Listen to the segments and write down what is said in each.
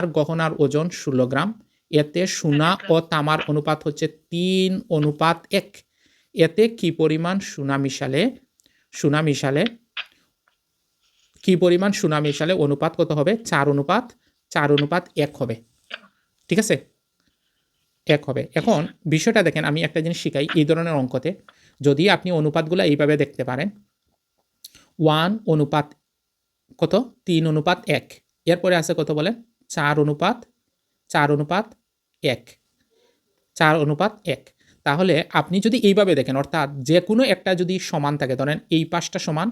আর গহনার ওজন ষোলো গ্রাম। এতে সোনা ও তামার অনুপাত হচ্ছে তিন অনুপাত এক। এতে কি পরিমাণ সোনা মিশালে? সোনা মিশালে? কি পরিমাণ সোনা মিশালে অনুপাত কত হবে? চার অনুপাত চার অনুপাত এক হবে। ঠিক আছে? এক হবে। এখন বিষয়টা দেখেন, আমি একটা জিনিস শিখাই এই ধরনের অঙ্কতে। যদি আপনি অনুপাতগুলো এইভাবে দেখতে পারেন। ওয়ান অনুপাত কত? তিন অনুপাত এক। এরপরে আছে কত বলেন চার অনুপাত চার অনুপাত এক, চার অনুপাত এক। তাহলে আপনি যদি এইভাবে দেখেন, অর্থাৎ যে কোনো একটা যদি সমান থাকে, ধরেন এই পাশটা সমান,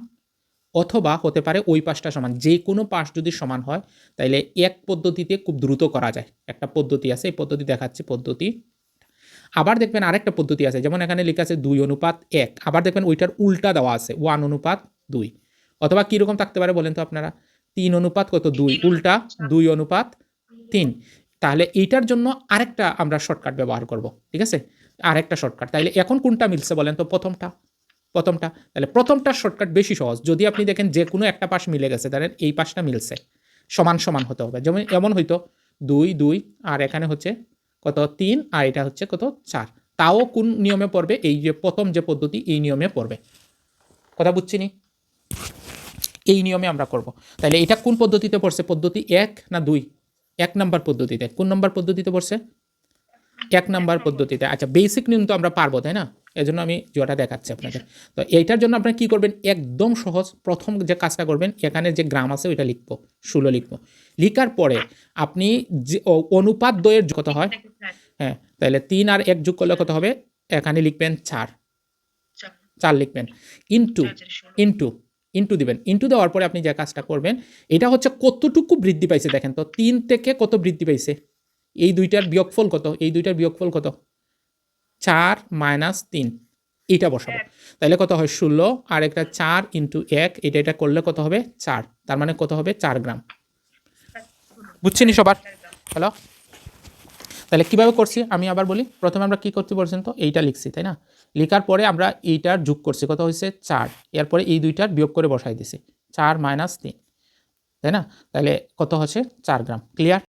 অথবা হতে পারে ওই পাশটা সমান যে কোনো পাশ যদি সমান হয়, তাইলে এক পদ্ধতিতে খুব দ্রুত করা যায়। একটা পদ্ধতি আছে, এই পদ্ধতি দেখাচ্ছি, পদ্ধতি। আবার দেখবেন আরেকটা পদ্ধতি আছে, যেমন এখানে লেখা আছে দুই অনুপাত এক। আবার দেখবেন ওইটার উল্টা দেওয়া আছে, ওয়ান অনুপাত দুই। অথবা কীরকম থাকতে পারে বলেন তো আপনারা? তিন অনুপাত কত? দুই। উল্টা দুই অনুপাত তিন। তাহলে এইটার জন্য আরেকটা আমরা শর্টকাট ব্যবহার করব ঠিক আছে? আরেকটা শর্টকাট তাইলে এখন কোনটা মিলছে বলেন তো? প্রথমটা। প্রথমটা। তাহলে প্রথমটার শর্টকাট বেশি সহজ। যদি আপনি দেখেন যে কোনো একটা পাশ মিলে গেছে তাহলে এই পাশটা মিলছে। সমান সমান হতে হবে। যেমন এমন হইতো দুই দুই আর এখানে হচ্ছে কত? তিন আর এটা হচ্ছে কত? চার। তাও কোন নিয়মে পড়বে? এই যে প্রথম যে পদ্ধতি এই নিয়মে পড়বে। কথা বুঝছি নি? এই নিয়মে আমরা করব। তাহলে এটা কোন পদ্ধতিতে পড়ছে? পদ্ধতি এক না দুই? এক নাম্বার পদ্ধতিতে। কোন নাম্বার পদ্ধতিতে পড়ছে? এক নাম্বার পদ্ধতিতে। আচ্ছা বেসিক নিয়ম তো আমরা পারব তাই না? এই জন্য আমি জোয়াটা দেখাচ্ছি আপনাদের। তো এইটার জন্য আপনারা কী করবেন? একদম সহজ প্রথম যে কাজটা করবেন এখানে যে গ্রাম আছে ওইটা লিখব ষোলো লিখব। লিখার পরে আপনি যে অনুপাত দয়ের কত হয়? হ্যাঁ তাহলে তিন আর এক যোগ করলে কত হবে? এখানে লিখবেন চার। চার। লিখবেন। ইন্টু ইন্টু ইন্টু দিবেন। ইন্টু দেওয়ার পরে আপনি যে কাজটা করবেন, এটা হচ্ছে কতটুকু বৃদ্ধি পাইছে দেখেন তো, তিন থেকে কত বৃদ্ধি পাইছে? এই দুইটার বিয়োগফল কত? এই দুইটার বিয়োগফল কত? চার মাইনাস তিন, এইটা বসাবো। তাহলে কত হয়? ষোলো আর একটা চার ইন্টু এক, এটা এটা করলে কত হবে? চার, তার মানে কত হবে? চার গ্রাম। বুঝছেনি সবার? হ্যালো? তাহলে কীভাবে করছি? আমি আবার বলি, প্রথমে আমরা কি করছি বলছেন তো? এইটা লিখছি, তাই না? লিখার পরে আমরা এইটার যোগ করছি, কত হয়েছে? চার। এরপরে এই দুইটার বিয়োগ করে বসাই দিছি, চার মাইনাস তিন, তাই না? তাহলে কত হচ্ছে? চার গ্রাম, ক্লিয়ার?